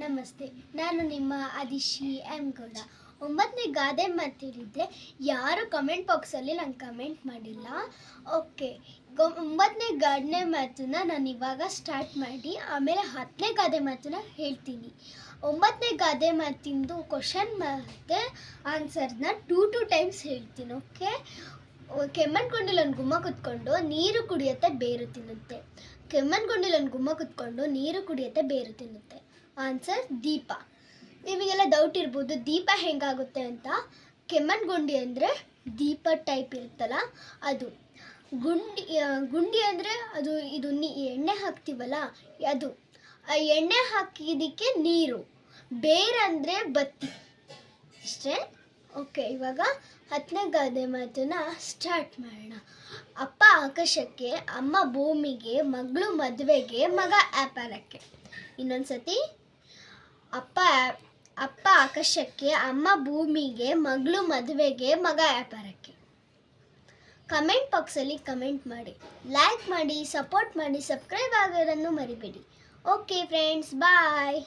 ನಮಸ್ತೆ, ನಾನು ನಿಮ್ಮ ಅದಿಶಿ ಎಂ ಗೌಡ. ಒಂಬತ್ತನೇ ಗಾದೆ ಮಾತಿರಿದ್ದೆ ಯಾರು ಕಮೆಂಟ್ ಬಾಕ್ಸಲ್ಲಿ ನಂಗೆ ಕಮೆಂಟ್ ಮಾಡಿಲ್ಲ. ಓಕೆ ಒಂಬತ್ತನೇ ಗಾದನೆ ಮಾತನ್ನ ನಾನು ಇವಾಗ ಸ್ಟಾರ್ಟ್ ಮಾಡಿ, ಆಮೇಲೆ ಹತ್ತನೇ ಗಾದೆ ಮಾತನ್ನ ಹೇಳ್ತೀನಿ. ಒಂಬತ್ತನೇ ಗಾದೆ ಮಾತಿಂದು ಕ್ವಶನ್ ಮತ್ತು ಆನ್ಸರ್ನ ಟೂ ಟು ಟೈಮ್ಸ್ ಹೇಳ್ತೀನಿ ಓಕೆ ಕೆಮ್ಮಣ್ಕೊಂಡಿಲ್ಲ ಒಂದು ಗುಮ್ಮ ಕುತ್ಕೊಂಡು ನೀರು ಕುಡಿಯುತ್ತೆ, ಬೇರು ತಿನ್ನುತ್ತೆ. ಕೆಮ್ಮಣ್ಕೊಂಡಿಲ್ಲ ಒಂದು ಗುಮ್ಮ ಕುತ್ಕೊಂಡು ನೀರು ಕುಡಿಯುತ್ತೆ, ಬೇರು ತಿನ್ನುತ್ತೆ. ಆನ್ಸರ್ ದೀಪ. ನಿಮಗೆಲ್ಲ ಡೌಟ್ ಇರ್ಬೋದು, ದೀಪ ಹೆಂಗಾಗುತ್ತೆ ಅಂತ. ಕೆಮ್ಮಣ್ಗುಂಡಿ ಅಂದರೆ ದೀಪ ಟೈಪ್ ಇರುತ್ತಲ್ಲ, ಅದು. ಗುಂಡಿ ಗುಂಡಿ ಅಂದರೆ ಅದು, ಇದು ಎಣ್ಣೆ ಹಾಕ್ತೀವಲ್ಲ, ಅದು. ಆ ಎಣ್ಣೆ ಹಾಕಿದ್ದಕ್ಕೆ ನೀರು. ಬೇರಂದರೆ ಬತ್ತಿ. ಅಷ್ಟೇ? ಓಕೆ ಇವಾಗ ಹತ್ತನೇ ಗಾದೆ ಮಾತನ್ನ ಸ್ಟಾರ್ಟ್ ಮಾಡೋಣ. ಅಪ್ಪ ಆಕಾಶಕ್ಕೆ, ಅಮ್ಮ ಭೂಮಿಗೆ, ಮಗಳು ಮದುವೆಗೆ, ಮಗ ವ್ಯಾಪಾರಕ್ಕೆ. ಇನ್ನೊಂದ್ಸತಿ. ಅಪ್ಪ ಅಪ್ಪ ಆಕಾಶಕ್ಕೆ, ಅಮ್ಮ ಭೂಮಿಗೆ, ಮಗಳು ಮದುವೆಗೆ, ಮಗ ವ್ಯಾಪಾರಕ್ಕೆ. ಕಮೆಂಟ್ ಬಾಕ್ಸಲ್ಲಿ ಕಮೆಂಟ್ ಮಾಡಿ. ಲೈಕ್ ಮಾಡಿ ಸಪೋರ್ಟ್ ಮಾಡಿ ಸಬ್ಸ್ಕ್ರೈಬ್ ಆಗೋದನ್ನು ಮರಿಬೇಡಿ. Okay friends bye